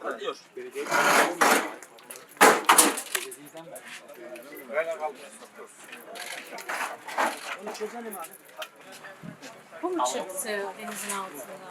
Kalıyor. Onu çözelim abi. Bu mu çıktı denizin altında?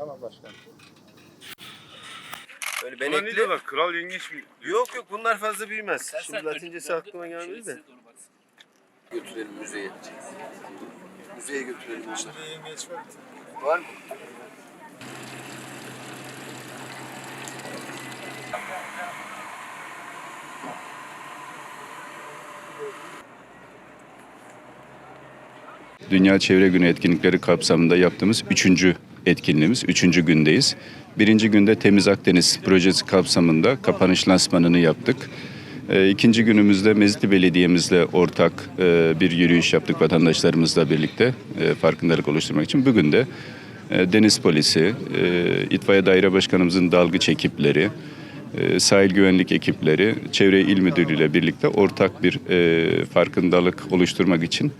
Tamam başkanım. Böyle Buna ne benekli. diyorlar? Kral yengeç mi? Yok yok bunlar fazla büyümez. Şimdi latincesi aklıma gelmedi de. Götürelim müzeye. Müzeye götürelim işte. Var mı? Dünya Çevre Günü etkinlikleri kapsamında yaptığımız üçüncü etkinliğimiz, üçüncü gündeyiz. Birinci günde Temiz Akdeniz projesi kapsamında kapanış lansmanını yaptık. Ee, İkinci günümüzde Mezitli Belediye'mizle ortak e, bir yürüyüş yaptık vatandaşlarımızla birlikte e, farkındalık oluşturmak için. Bugün de e, Deniz Polisi, İtfaiye Daire Başkanımızın dalgıç ekipleri, sahil güvenlik ekipleri, Çevre İl Müdürlüğü ile birlikte ortak bir farkındalık oluşturmak için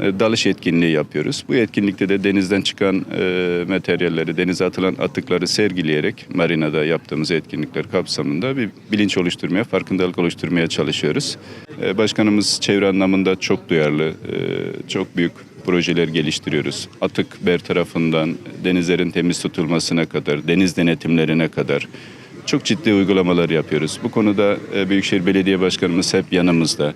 dalış etkinliği yapıyoruz. Bu etkinlikte de denizden çıkan e, materyalleri, denize atılan atıkları sergileyerek marinada yaptığımız etkinlikler kapsamında bir bilinç oluşturmaya, farkındalık oluşturmaya çalışıyoruz. E, başkanımız çevre anlamında çok duyarlı, e, çok büyük projeler geliştiriyoruz. Atık bertarafından denizlerin temiz tutulmasına kadar, deniz denetimlerine kadar çok ciddi uygulamalar yapıyoruz. Bu konuda e, Büyükşehir Belediye Başkanımız hep yanımızda.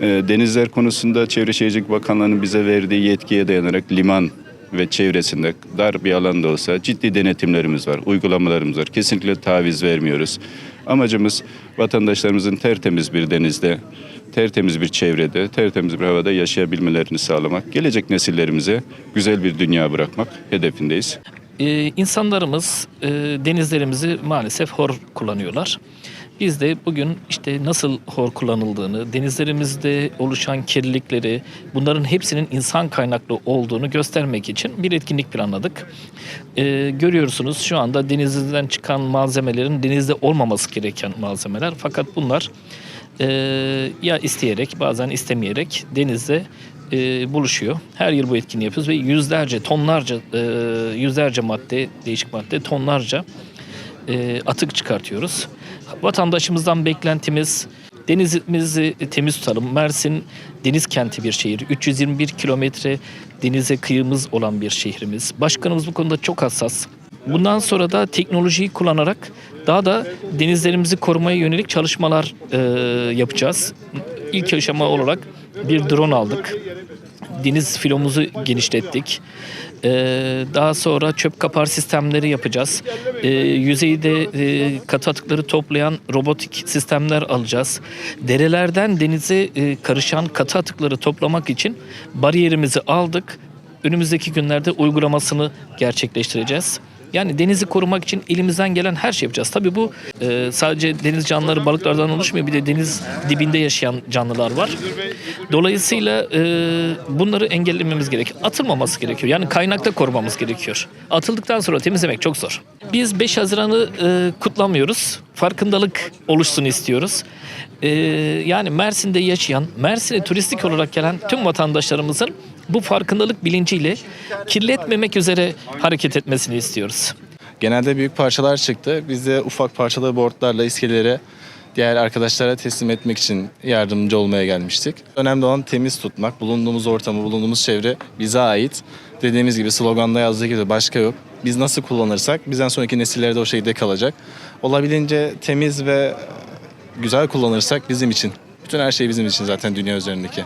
E, Denizler konusunda Çevre Şehircilik Bakanlığı'nın bize verdiği yetkiye dayanarak liman ve çevresinde dar bir alanda olsa ciddi denetimlerimiz var, uygulamalarımız var. Kesinlikle taviz vermiyoruz. Amacımız vatandaşlarımızın tertemiz bir denizde, tertemiz bir çevrede, tertemiz bir havada yaşayabilmelerini sağlamak, gelecek nesillerimize güzel bir dünya bırakmak hedefindeyiz. Ee, insanlarımız e, denizlerimizi maalesef hor kullanıyorlar. Biz de bugün işte nasıl hor kullanıldığını, denizlerimizde oluşan kirlilikleri, bunların hepsinin insan kaynaklı olduğunu göstermek için bir etkinlik planladık. Ee, görüyorsunuz şu anda denizden çıkan malzemelerin denizde olmaması gereken malzemeler. Fakat bunlar e, ya isteyerek bazen istemeyerek denizde e, buluşuyor. Her yıl bu etkinliği yapıyoruz ve yüzlerce, tonlarca, e, yüzlerce madde, değişik madde, tonlarca e, atık çıkartıyoruz. Vatandaşımızdan beklentimiz denizimizi temiz tutalım. Mersin deniz kenti bir şehir. 321 kilometre denize kıyımız olan bir şehrimiz. Başkanımız bu konuda çok hassas. Bundan sonra da teknolojiyi kullanarak daha da denizlerimizi korumaya yönelik çalışmalar e, yapacağız. İlk aşama olarak bir drone aldık. Deniz filomuzu genişlettik. Ee, daha sonra çöp kapar sistemleri yapacağız. Ee, yüzeyde e, katı atıkları toplayan robotik sistemler alacağız. Derelerden denize e, karışan katı atıkları toplamak için bariyerimizi aldık. Önümüzdeki günlerde uygulamasını gerçekleştireceğiz. Yani denizi korumak için elimizden gelen her şey yapacağız. Tabii bu e, sadece deniz canlıları balıklardan oluşmuyor. Bir de deniz dibinde yaşayan canlılar var. Dolayısıyla e, bunları engellememiz gerekiyor. Atılmaması gerekiyor. Yani kaynakta korumamız gerekiyor. Atıldıktan sonra temizlemek çok zor. Biz 5 Haziran'ı e, kutlamıyoruz. Farkındalık oluşsun istiyoruz. E, yani Mersin'de yaşayan, Mersin'e turistik olarak gelen tüm vatandaşlarımızın bu farkındalık bilinciyle kirletmemek üzere hareket etmesini istiyoruz. Genelde büyük parçalar çıktı. Biz de ufak parçalı boardlarla iskelelere diğer arkadaşlara teslim etmek için yardımcı olmaya gelmiştik. Önemli olan temiz tutmak. Bulunduğumuz ortamı, bulunduğumuz çevre bize ait. Dediğimiz gibi sloganda yazdığı gibi başka yok. Biz nasıl kullanırsak bizden sonraki nesillere de o şekilde kalacak. Olabildiğince temiz ve güzel kullanırsak bizim için. Bütün her şey bizim için zaten dünya üzerindeki.